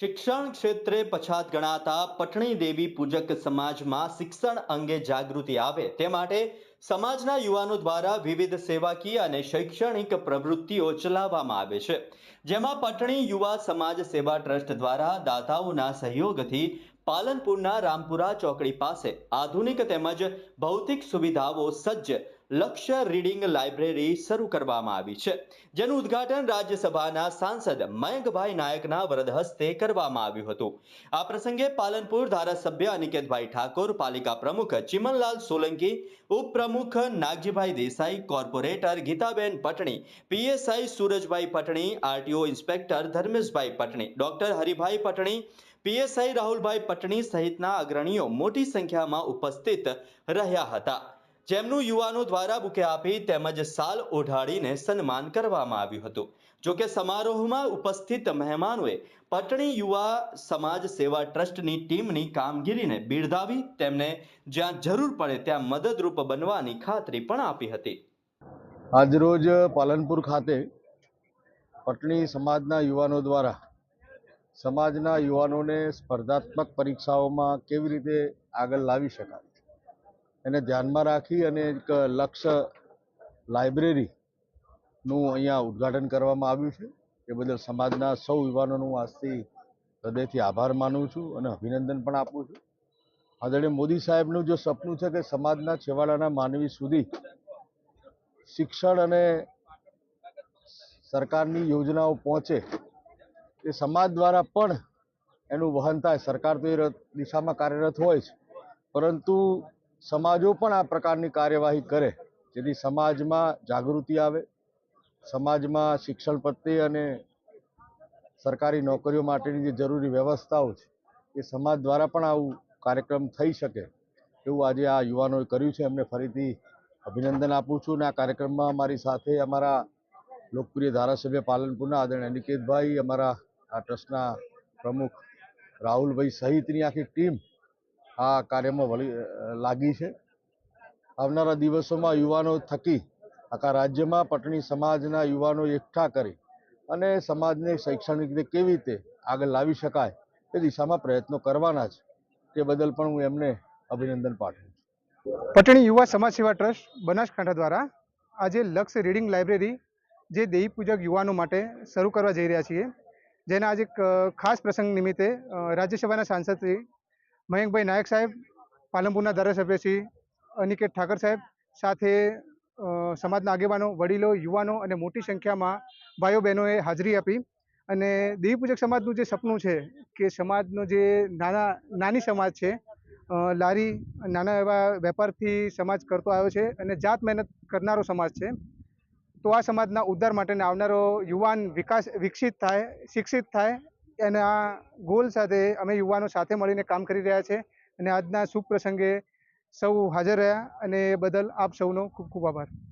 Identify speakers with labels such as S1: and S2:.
S1: શિક્ષણ ક્ષેત્રે પછાત ગણાતા પટણી દેવી પૂજક સમાજમાં શિક્ષણ અંગે જાગૃતિ આવે તે માટે સમાજના યુવાનો દ્વારા વિવિધ સેવાકીય અને શૈક્ષણિક પ્રવૃત્તિઓ ચલાવવામાં આવે છે. જેમાં પટણી યુવા સમાજ સેવા ટ્રસ્ટ દ્વારા દાતાઓના સહયોગથી પાલનપુરના રામપુરા ચોકડી પાસે આધુનિક તેમજ ભૌતિક સુવિધાઓ સજ્જ લક્ષ્ય રીડિંગ લાઇબ્રેરી શરૂ કરવામાં આવી છે. જેનું ઉદ્ઘાટન રાજ્યસભાના સાંસદ મયંકભાઈ નાયકના વરદ હસ્તે કરવામાં આવ્યું હતું. આ પ્રસંગે પાલનપુર ધારાસભ્ય અનિકેતભાઈ ઠાકોર, પાલિકા પ્રમુખ ચિમનલાલ સોલંકી, ઉપપ્રમુખ Nagjibhai Desai, corporator Geetaben Patni, PSI Surajbhai Patni, RTO inspector Dharmeshbhai Patni, doctor Haribhai Patni, PSI Rahulbhai Patni સહિતના અગ્રણીઓ મોટી સંખ્યામાં ઉપસ્થિત રહ્યા હતા. જેમનું યુવાનો દ્વારા બુકે આપી તેમજ સાલ ઓઢાડીને સન્માન કરવામાં આવ્યું હતું. જોકે સમારોહમાં ઉપસ્થિત મહેમાનોએ પટણી યુવા સમાજ સેવા ટ્રસ્ટની ટીમની કામગીરીને બિરદાવી તેમને જ્યાં જરૂર પડે ત્યાં મદદરૂપ બનવાની ખાતરી પણ આપી હતી.
S2: આજરોજ પાલનપુર ખાતે પટણી સમાજના યુવાનો દ્વારા સમાજના યુવાનોને સ્પર્ધાત્મક પરીક્ષાઓમાં કેવી રીતે આગળ લાવી શકાય? એને ધ્યાનમાં રાખી અને એક લક્ષ્ય લાઇબ્રેરીનું અહીંયા ઉદ્ઘાટન કરવામાં આવ્યું છે. એ બદલ સમાજના સૌ યુવાનોનું આજથી હૃદયથી આભાર માનું છું અને અભિનંદન પણ આપું છું. આદરણીય મોદી સાહેબનું જો સપનું છે કે સમાજના છેવાડાના માનવી સુધી શિક્ષણ અને સરકારની યોજનાઓ પહોંચે, એ સમાજ દ્વારા પણ એનું વહન થાય. સરકાર તો એ દિશામાં કાર્યરત હોય છે પરંતુ સમાજો પણ આ પ્રકારની કાર્યવાહી કરે. જેથી સમાજમાં જાગૃતિ આવે, સમાજમાં શિક્ષણ પ્રત્યે અને સરકારી નોકરીઓ માટેની જે જરૂરી વ્યવસ્થાઓ છે, એ સમાજ દ્વારા પણ આવું કાર્યક્રમ થઈ શકે એવું આજે આ યુવાનોએ કર્યું છે. એમને ફરીથી અભિનંદન આપું છું અને આ કાર્યક્રમમાં અમારી સાથે અમારા લોકપ્રિય ધારાસભ્ય પાલનપુરના આદરણીય અનિકેતભાઈ અમારા આ ટ્રસ્ટના પ્રમુખ રાહુલભાઈ સહિતની આખી ટીમ આ કાર્યમાં વળી લાગી છે. આવનારા દિવસોમાં યુવાનો થકી આખા રાજ્યમાં પટણી સમાજના યુવાનો એકઠા કરી અને સમાજને શૈક્ષણિક રીતે કેવી રીતે આગળ લાવી શકાય એ દિશામાં પ્રયત્નો કરવાના છે. તે બદલ પણ હું એમને અભિનંદન પાઠવું છું.
S3: પટણી યુવા સમાજ સેવા ટ્રસ્ટ, બનાસકાંઠા દ્વારા આજે લક્ષ રીડિંગ લાઇબ્રેરી જે દેહી પૂજક યુવાનો માટે શરૂ કરવા જઈ રહ્યા છીએ. જેના આજે ખાસ પ્રસંગ નિમિત્તે રાજ્યસભાના સાંસદ શ્રી મયંકભાઈ નાયક સાહેબ, પાલનપુરના ધારાસભ્ય શ્રી અનિકેત ઠાકર સાહેબ સાથે સમાજના આગેવાનો, વડીલો, યુવાનો અને મોટી સંખ્યામાં ભાઈઓ બહેનોએ હાજરી આપી અને દેવી સમાજનું જે સપનું છે કે સમાજનો જે નાના, નાની સમાજ છે લારી નાના એવા વેપારથી સમાજ કરતો આવ્યો છે અને જાત મહેનત કરનારો સમાજ છે, તો આ સમાજના ઉદ્ધાર માટેને આવનારો યુવાન વિકાસ, વિકસિત થાય, શિક્ષિત થાય એના ગોલ સાથે અમે યુવાનો સાથે મળીને કામ કરી રહ્યા છે. અને આજના શુભ પ્રસંગે સૌ હાજર રહ્યા અને એ બદલ આપ સૌનો ખૂબ ખૂબ આભાર.